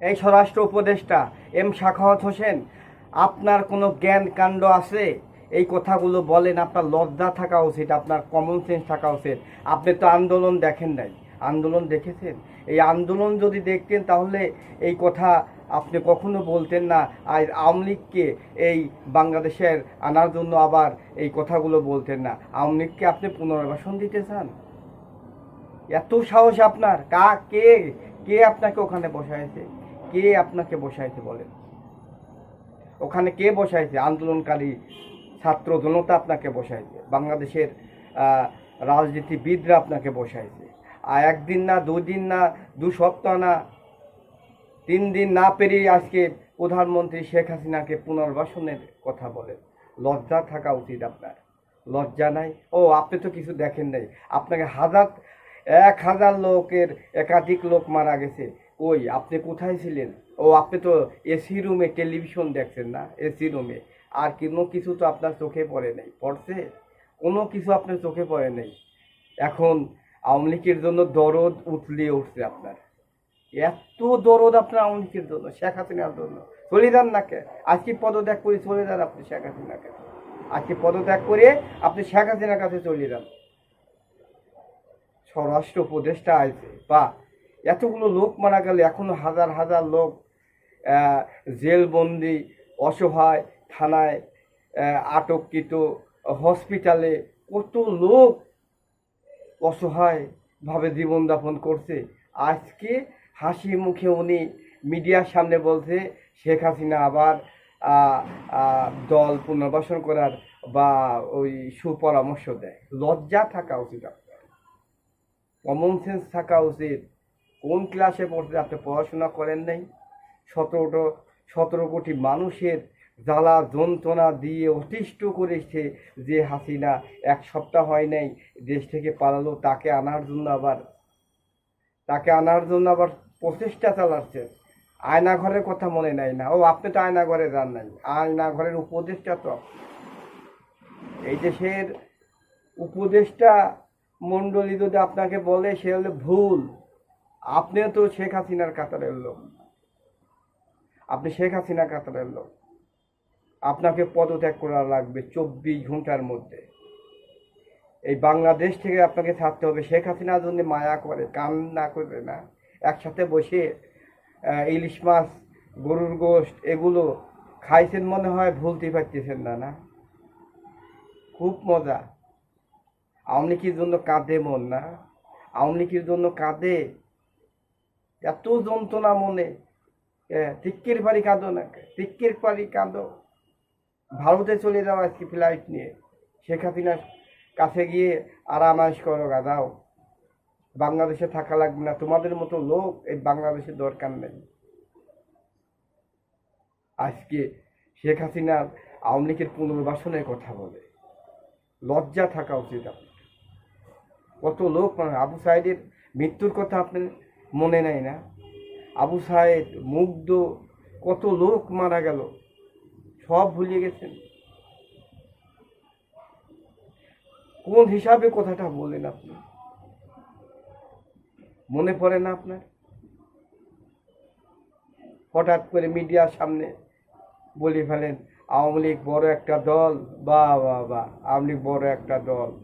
এই স্বরাষ্ট্র উপদেষ্টা এম শাখাওয়াত হোসেন, আপনার কোনো জ্ঞান কাণ্ড আছে? এই কথাগুলো বলেন, আপনার লজ্জা থাকা উচিত, আপনার কমন সেন্স থাকা উচিত। আপনি তো আন্দোলন দেখেন নাই। আন্দোলন দেখেছেন? এই আন্দোলন যদি দেখতেন, তাহলে এই কথা আপনি কখনো বলতেন না। আর আওয়ামী লীগকে এই বাংলাদেশের আনার জন্য আবার এই কথাগুলো বলতেন না। আওয়ামী লীগকে আপনি পুনর্বাসন দিতে চান? এত সাহস আপনার। কা, কে? কে আপনাকে ওখানে বসাইছে? কে আপনাকে বসাইছে বলেন? ওখানে কে বসাইছে? আন্দোলনকারী ছাত্র জনতা আপনাকে বসাইছে। বাংলাদেশের রাজনীতিবিদরা আপনাকে বসাইছে। আর একদিন না, দুদিন না, দু সপ্তাহ না, তিন দিন না পেরিয়ে আজকে প্রধানমন্ত্রী শেখ হাসিনাকে পুনর্বাসনের কথা বলেন। লজ্জা থাকা উচিত আপনার। লজ্জা নাই। ও, আপনি তো কিছু দেখেন নাই। আপনাকে হাজার, এক হাজার লোকের একাধিক লোক মারা গেছে। ওই, আপনি কোথায় ছিলেন? ও, আপনি তো এসি রুমে টেলিভিশন দেখছেন না, এসি রুমে আর কোনো কিছু তো আপনার চোখে পড়ে নাই, পড়ছে? কোনো কিছু আপনার চোখে পড়ে নাই। এখন আওয়ামী লীগের জন্য দরদ উতলিয়ে উঠছে আপনার। এত দরদ আপনার আওয়ামী লীগের জন্য, শেখ হাসিনার জন্য। চলে যান না কে আজকে পদত্যাগ করে চলে যান আপনি শেখ হাসিনাকে আজকে পদত্যাগ করে আপনি শেখ হাসিনার কাছে চলে যান। স্বরাষ্ট্র উপদেষ্টা আছে বা এতগুলো লোক মারা গেল এখনও হাজার হাজার লোক জেলবন্দি, অসহায় থানায় আটককৃত, হসপিটালে কত লোক অসহায়ভাবে জীবনযাপন করছে। আজকে হাসি মুখে উনি মিডিয়ার সামনে বলছে, শেখ হাসিনা আবার দল পুনর্বাসন করার বা ওই সুপরামর্শ দেয়। লজ্জা থাকা উচিত আপনার। কমন সেন্স থাকা উচিত। কোন ক্লাসে পড়তে আপনি পড়াশোনা করেন নাই। সতেরোটো, সতেরো কোটি মানুষের জ্বালা যন্ত্রণা দিয়ে অতিষ্ঠ করেছে যে হাসিনা। এক সপ্তাহ হয় নাই, দেশ থেকে পালালো, তাকে আনার জন্য আবার, তাকে আনার জন্য আবার প্রচেষ্টা চালাচ্ছে। আয়না ঘরের কথা মনে নাই না। ও, আপনি তো আয়না ঘরে যান নাই। আয়না ঘরের উপদেষ্টা তো। এই দেশের উপদেষ্টা মণ্ডলী যদি আপনাকে বলে, সে হলে ভুল। আপনিও তো শেখ হাসিনার কাতারের লোক। আপনি শেখ হাসিনা কাতারের লোক। আপনাকে পদত্যাগ করা লাগবে চব্বিশ ঘণ্টার মধ্যে। এই বাংলাদেশ থেকে আপনাকে ছাড়তে হবে শেখ হাসিনা জন্য মায়া করে কান্না করবে না। একসাথে বসে ইলিশ মাছ, গরুর গোশত এগুলো খাইছেন মনে হয়, ভুলতে পারতেছেন না না? খুব মজা। আওয়ামী লীগের জন্য কাঁদে মন, না? আওয়ামী লীগের জন্য কাঁদে এত যন্ত্রণা মনে। টিক্কির বাড়ি কাঁদো না। টিক্কির বাড়ি কাঁদো। ভারতে চলে যাও আজকে ফ্লাইট নিয়ে। শেখ হাসিনার কাছে গিয়ে আরামাইশ করো গাদাও বাংলাদেশে থাকা লাগবে না। তোমাদের মতো লোক এই বাংলাদেশে দরকার নেই। আজকে শেখ হাসিনা আওয়ামী লীগের পুনর্বাসনের কথা বলে। লজ্জা থাকা উচিত আপনার কত লোক মানে আবু সাইদের মৃত্যুর কথা আপনি মনে নেই না। আবু সাইদ মুগ্ধ, কত লোক মারা গেল, সব ভুলিয়ে গেছেন। কোন হিসাবে কথাটা বলেন আপনি? মনে পড়ে না আপনার? হঠাৎ করে মিডিয়ার সামনে বলে ফেলেন, আওয়ামী লীগ বড় একটা দল, বা বা বা, আওয়ামী লীগ বড় একটা দল।